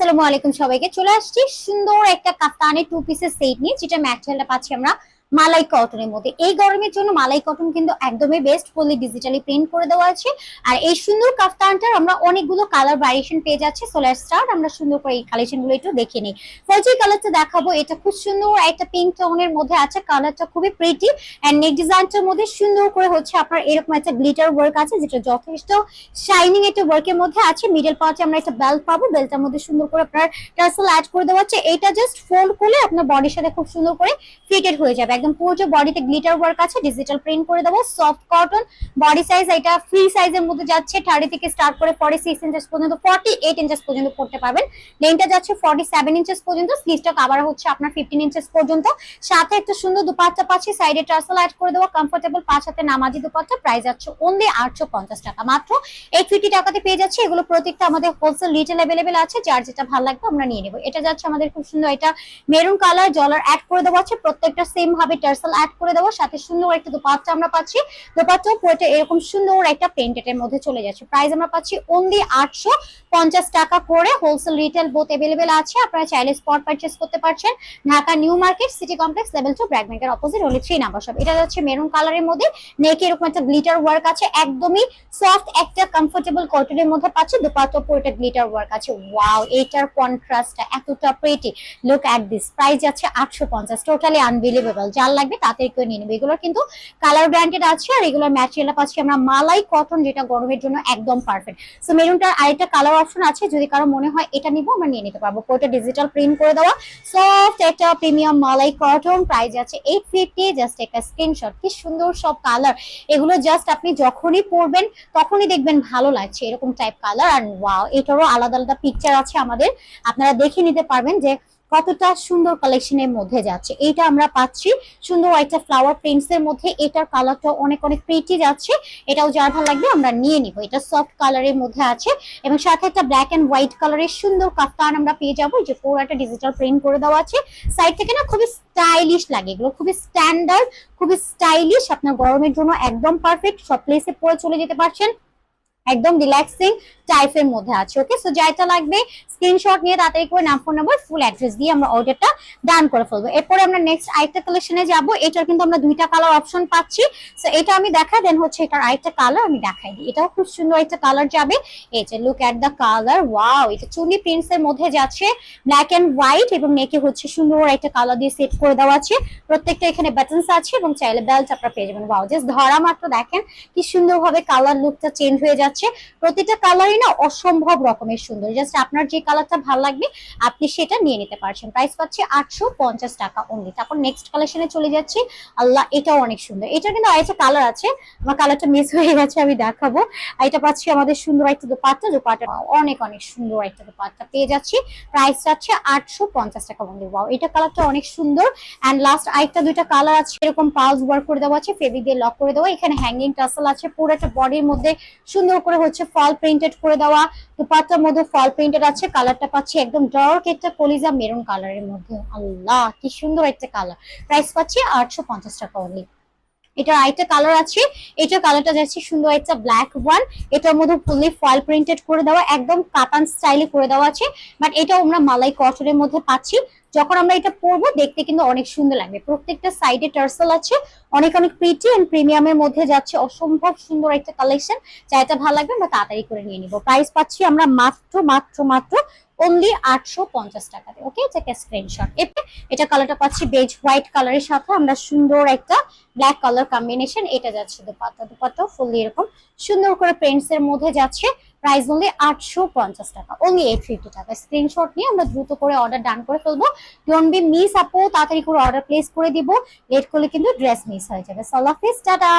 আসসালামু আলাইকুম সবাইকে। চলে আসছি সুন্দর একটা কাফতানের টু পিসের সেট নিয়ে, যেটা ম্যাটেরিয়ালটা পাচ্ছি আমরা মালাই কটনের মধ্যে। এই গরমের জন্য মালাই কটন কিন্তু একদমই বেস্ট ফুললি ডিজিটালি প্রিন্ট করে দেওয়া আছে। আর এই সুন্দর কাফতানটার আমরা অনেকগুলো কালার ভ্যারিয়েশন পেয়ে যাচ্ছি সোলার স্টার আমরা সুন্দর করে এই কালেকশনগুলো একটু দেখে নিই। ফার্স্ট যে কালারটা দেখাবো, এটা খুব সুন্দর একটা পিঙ্ক টোনের মধ্যে আছে কালারটা খুবই প্রিটি এন্ড নেক ডিজাইনটার মধ্যে সুন্দর করে হচ্ছে আপনার এরকম একটা গ্লিটার ওয়ার্ক আছে, যেটা যথেষ্ট শাইনিং একটা ওয়ার্কের মধ্যে আছে। মিডল পার্টে আমরা একটা বেল্ট পাবো বেল্টটার মধ্যে সুন্দর করে আপনার টার্সেল অ্যাড করে দেওয়া আছে এটা জাস্ট ফোল্ড করলে আপনার বডির সাথে খুব সুন্দর করে ফিটেড হয়ে যাবে। একদম পুরো বডিতে গ্লিটার ওয়ার্ক আছে ডিজিটাল প্রিন্ট করে দেবো সফট কটন বডি সাইজ এটা ফ্রি সাইজের মধ্যে যাচ্ছে থার্টি থেকে স্টার্ট করে ফর্টি সিক্স ইঞ্চেস পর্যন্ত ফর্টি এইট ইঞ্চেস পর্যন্ত পড়তে পারবেন। লেনটা যাচ্ছে ফর্টি সেভেন ইঞ্চেস পর্যন্ত স্লিভটা কাভার হচ্ছে আপনার ফিফটিন ইঞ্চেস পর্যন্ত। সাথে একটা সুন্দর দুপাট্টা পাচ্ছি সাইডে টার্সেল অ্যাড করে দেওয়া কমফোর্টেবল পাঁচ হাতে নামাজি দুপাট্টা প্রাইস যাচ্ছে অনলি আটশো পঞ্চাশ টাকা। মাত্র এই ফিফটি টাকাতে পেয়ে যাচ্ছে, এগুলো প্রত্যেকটা আমাদের হোলসেল রিটেল অ্যাভেলেবেল আছে, যার যেটা ভালো লাগবে আমরা নিয়ে নেব। এটা যাচ্ছে আমাদের খুব সুন্দর, এটা মেরুন কালার জলার অ্যাড করে দেওয়া আছে, প্রত্যেকটা সেম ভাবে টার্সেল অ্যাড করে দেওয়া সাথে সুন্দর একটা দুপাট্টা আমরা পাচ্ছি। দুপাট্টা পুরোটা এরকম সুন্দর একটা প্রিন্টেড মধ্যে চলে যাচ্ছে। প্রাইস আমরা পাচ্ছি অনলি আটশো পঞ্চাশ টাকা করে। হোলসেল রিটেল বোথ অ্যাভেলেবেল আছে। আপনারা চাইলে স্পট পারচেস করতে পারছেন। Dhaka new market city complex level two BRAC ব্যাংকের অপোজিট হলি থ্রি নাম্বার শপ এটা যাচ্ছে মেরুন কালারের মধ্যে। নেকে এরকম একটা গ্লিটার ওয়ার্ক আছে। একদমই সফট একটা কমফোর্টেবল কটনের মধ্যে পাচ্ছি। দুপাট্টা পুরোটা গ্লিটার ওয়ার্ক আছে। ওয়াও এটার কন্ট্রাস্টটা এতটা pretty look at this price যাচ্ছে আটশো পঞ্চাশ। টোটালি আনবিলিভেবল যার লাগবে তাতে করে নিয়ে নেবে। এগুলোর কিন্তু কালার ব্র্যান্ডেড আছে আর এগুলোর ম্যাটেরিয়াল পাচ্ছি আমরা মালাই কটন যেটা গরমের জন্য একদম পারফেক্ট সো মেরুনটার আরেকটা কালার অপশন আছে। যদি কারও মনে হয় এটা নিবো, আমরা নিয়ে নিতে পারব। পুরোটা ডিজিটাল প্রিন্ট করে দেওয়া। সফট একটা প্রিমিয়াম মালাই কটন প্রাইস আছে এইট ফিফটি জাস্ট একটা স্ক্রিনশট কি সুন্দর সব কালার এগুলো জাস্ট আপনি যখনই পরবেন, তখনই দেখবেন ভালো লাগছে এরকম টাইপ কালার আর এটারও আলাদা আলাদা পিকচার আছে আমাদের। আপনারা দেখে নিতে পারবেন যে কতটা সুন্দর কালেকশনের মধ্যে যাচ্ছে। এইটা আমরা পাচ্ছি। সুন্দর একটা ফ্লাওয়ার প্রিন্টস এর মধ্যে এটার কালারটা অনেক অনেক প্রিটি যাচ্ছে। এটাও যার ভালো লাগবে আমরা নিয়ে নিব। এটা সফট কালারের মধ্যে আছে এবং সাথে একটা ব্ল্যাক এন্ড হোয়াইট কালারের সুন্দর কাফতান আমরা পেয়ে যাব। যে পুরো একটা ডিজিটাল প্রিন্ট করে দেওয়া আছে। সাইড থেকে না খুবই স্টাইলিশ লাগে এগুলো। খুবই স্ট্যান্ডার্ড খুবই স্টাইলিশ আপনার গরমের জন্য একদম পারফেক্ট সব প্লেসে পরে চলে যেতে পারছেন। একদম রিল্যাক্সিং টাইপের মধ্যে আছে ওকে সো যেটা লাগবে স্ক্রিনশট নিয়ে তাড়াতাড়ি করে নাম ফোন নাম্বার ফুল অ্যাড্রেস দিয়ে আমরা অর্ডারটা ডান করে ফেলব। এরপরে আমরা নেক্সট আরেকটা কালেকশনে যাব, এটার কিন্তু আমরা দুইটা কালার অপশন পাচ্ছি। সো এটা আমি দেখাই দেন হচ্ছে এটার আরেকটা কালার আমি দেখাই দিই। এটাও খুব সুন্দর একটা কালার যাবে। এই যে look at the colour wow এটা চুনি প্রিন্টস এর মধ্যে যাচ্ছে ব্ল্যাক এন্ড হোয়াইট এবং নেকে হচ্ছে সুন্দর একটা কালার দিয়ে সেট করে দেওয়া আছে। প্রত্যেকটা এখানে বাটনস আছে এবং চাইলে বেল্ট আপনারা পেয়ে যাবেন। ওয়াও জাস্ট ধরা মাত্র দেখেন, কি সুন্দরভাবে কালার লুকটা চেঞ্জ হয়ে যাচ্ছে। প্রতিটা কালারই না অসম্ভব রকমের সুন্দর। জাস্ট আপনার যে কালারটা ভালো লাগবে, আপনি সেটা নিয়ে নিতে পারছেন। প্রাইস পাচ্ছি আটশো পঞ্চাশ টাকা অনলি তারপর নেক্সট কালেকশনে চলে যাচ্ছি। আল্লাহ, এটাও অনেক সুন্দর। এটা কিন্তু আরেকটা কালার আছে। আমার কালারটা মিস হয়ে গেছে, আমি দেখাবো। এটা পাচ্ছি আমাদের সুন্দর একটা দোপাট্টা। দোপাট্টা অনেক অনেক সুন্দর একটা দোপাট্টা পেয়ে যাচ্ছি। প্রাইস যাচ্ছে আটশো পঞ্চাশ টাকা অনলি ওয়াও এটা কালারটা অনেক সুন্দর। অ্যান্ড লাস্ট আরেকটা দুইটা কালার আছে। এরকম পাউস ওয়ার্ক করে দেওয়া আছে ফেব্রিক দিয়ে লক করে দেওয়া। এখানে হ্যাঙ্গিং টাসেল আছে। পুরো একটা বডির মধ্যে সুন্দর করে হচ্ছে ফল প্রিন্টেড করে দেওয়া। দুপাট্টার মধ্যে ফল প্রিন্টেড আছে কালারটা পাচ্ছি একদম ডার্ক একটা কলিজা মেরুন কালারের মধ্যে। আল্লাহ, কি সুন্দর একটা কালার প্রাইস পাচ্ছি আটশো পঞ্চাশ টাকা অনলি এটা আরেকটা কালার আছে, এটা কালারটা যাচ্ছে সুন্দর একটা ব্ল্যাক ওয়ান এটার মধ্যে ফুললি ফল প্রিন্টেড করে দেওয়া, একদম কাতান স্টাইলে করে দেওয়া আছে। বাট এটাও আমরা মালাই কটনের মধ্যে পাচ্ছি। যখন আমরা এটা পরবো, দেখতে কিন্তু অনেক সুন্দর লাগবে। প্রত্যেকটা সাইডে টার্সেল আছে, অনেক অনেক প্রিটি এন্ড প্রিমিয়ামের মধ্যে যাচ্ছে অসম্ভব সুন্দর একটা কালেকশন যা এটা ভালো লাগবে, আমরা তাড়াতাড়ি করে নিয়ে নিব। প্রাইস পাচ্ছি আমরা মাত্র মাত্র মাত্র অনলি আটশো পঞ্চাশ টাকাতে ওকে এটা একটা স্ক্রিনশট এটা কালারটা পাচ্ছি বেজ হোয়াইট কালারের সাথে। আমরা সুন্দর একটা ব্ল্যাক কালার কম্বিনেশন এটা যাচ্ছে দুপাত্তা। দুপাত্তা ফুললি এরকম সুন্দর করে প্রিন্টস মধ্যে যাচ্ছে। প্রাইস অনলি আটশো পঞ্চাশ টাকা অনলি এইট ফিফটি টাকা। স্ক্রিনশট নিয়ে আমরা দ্রুত করে অর্ডার ডান করে ফেলব। ডোন্ট বি মিস আপু, তাড়াতাড়ি করে অর্ডার প্লেস করে দিব। লেট করলে কিন্তু ড্রেস মিস হয়ে যাবে। সলাফিস টাটা!